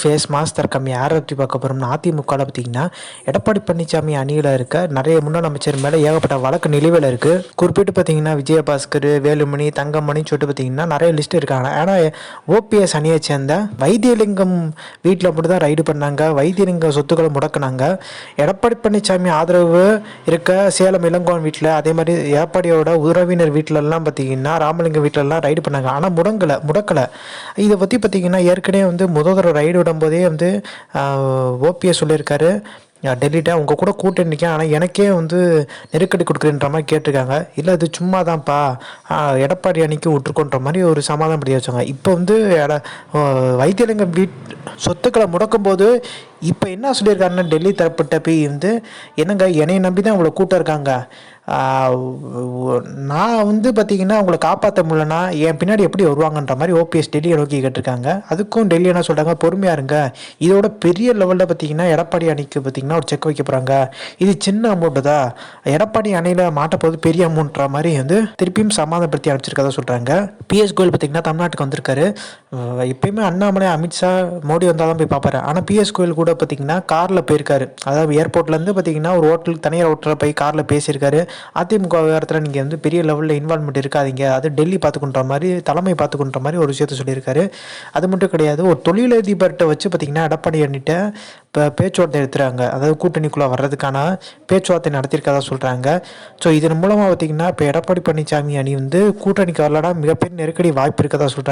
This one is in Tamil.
ஃபேஸ் மாஸ் தர்க்கம் யாரை பற்றி பார்க்க போகிறோம்னா அதிமுகவில் பார்த்தீங்கன்னா எடப்பாடி பழனிசாமி அணியில் இருக்க நிறைய முன்னாள் அமைச்சர் மேலே ஏகப்பட்ட வழக்கு நிலுவையில் இருக்குது குறிப்பிட்டு பார்த்தீங்கன்னா விஜயபாஸ்கர் வேலுமணி தங்கமணின்னு சொல்லிட்டு பார்த்தீங்கன்னா நிறைய லிஸ்ட் இருக்காங்க. ஆனால் ஓபிஎஸ் அணியை சேர்ந்த வைத்தியலிங்கம் வீட்டில் மட்டும் தான் ரைடு பண்ணாங்க. வைத்தியலிங்கம் சொத்துக்களை முடக்கினாங்க. எடப்பாடி பழனிசாமி ஆதரவு இருக்க சேலம் இளங்கோன் வீட்டில் அதே மாதிரி எடப்பாடியோட உறவினர் வீட்டிலலாம் பார்த்தீங்கன்னா ராமலிங்கம் வீட்டிலலாம் ரைடு பண்ணாங்க. ஆனால் முடங்கலை முடக்கலை. இதை பற்றி பார்த்தீங்கன்னா ஏற்கனவே வந்து முதல் ரைடு விடும்போதே வந்து ஓபிஎஸ் சொல்லியிருக்காரு. டெல்லிட்ட உங்கள் கூட கூட்டணி நிற்கேன் ஆனால் எனக்கே வந்து நெருக்கடி கொடுக்குறேன்ற மாதிரி கேட்டிருக்காங்க. இல்லை அது சும்மா தான்ப்பா எடப்பாடி அன்னைக்கு விட்டுருக்கோன்ற மாதிரி ஒரு சமாதானம் படி வச்சாங்க. இப்போ வந்து எட வைத்தியலிங்கம் வீட் சொத்துக்களை முடக்கும் போது இப்போ என்ன சொல்லியிருக்காருன்னா டெல்லி தரப்பிட்ட போய் வந்து என்னங்க என்னை நம்பி தான் அவங்கள கூட்டம் இருக்காங்க. நான் வந்து பார்த்தீங்கன்னா அவங்கள காப்பாற்ற முடியலன்னா என் பின்னாடி எப்படி வருவாங்கன்ற மாதிரி ஓபிஎஸ் டெல்லியை நோக்கி கேட்டிருக்காங்க. அதுக்கும் டெல்லி என்ன சொல்கிறாங்க பொறுமையாக இருங்க. இதோட பெரிய லெவலில் பார்த்தீங்கன்னா எடப்பாடி அணிக்கு பார்த்தீங்கன்னா ஒரு செக் வைக்க போகிறாங்க இது சின்ன அமௌண்ட்டு தான். எடப்பாடி அணையில் மாட்டப்போது பெரிய அமௌண்ட்ற மாதிரி வந்து திருப்பியும் சமாதானப்படுத்தி அனுப்பிச்சிருக்கதா சொல்கிறாங்க பிஎஸ் கோயல் பார்த்தீங்கன்னா தமிழ்நாட்டுக்கு வந்திருக்காரு. எப்பயுமே அண்ணாமலை அமித்ஷா மோடி வந்தால் தான் போய் பார்ப்பாரு. ஆனால் பிஎஸ் கோயில் கூட பார்த்தீங்கன்னா காரில் போயிருக்காரு. அதாவது ஏர்போர்ட்லேருந்து பார்த்தீங்கன்னா ஒரு ஹோட்டலுக்கு தனியார் ஹோட்டலில் போய் காரில் பேசியிருக்காரு. அதிமுக விவகாரத்தில் நீங்கள் வந்து பெரிய லெவலில் இன்வால்மெண்ட் இருக்காதீங்க. அது டெல்லி பார்த்துக்கின்ற மாதிரி தலைமை பார்த்துக்கின்ற மாதிரி ஒரு விஷயத்த சொல்லியிருக்காரு. அது மட்டும் கிடையாது ஒரு தொழிலதிபர்கிட்ட வச்சு பார்த்தீங்கன்னா எடப்பாடி அண்ணிட்ட இப்போ பேச்சுவார்த்தை எடுத்துகிறாங்க அதாவது கூட்டணிக்குள்ளே வர்றதுக்கான பேச்சுவார்த்தை நடத்தியிருக்கதா சொல்கிறாங்க ஸோ இதன் மூலமாக பார்த்தீங்கன்னா இப்போ எடப்பாடி பழனிசாமி அணி வந்து கூட்டணிக்கு வரலனா மிகப்பெரிய நெருக்கடி வாய்ப்பு இருக்கதா சொல்கிறாங்க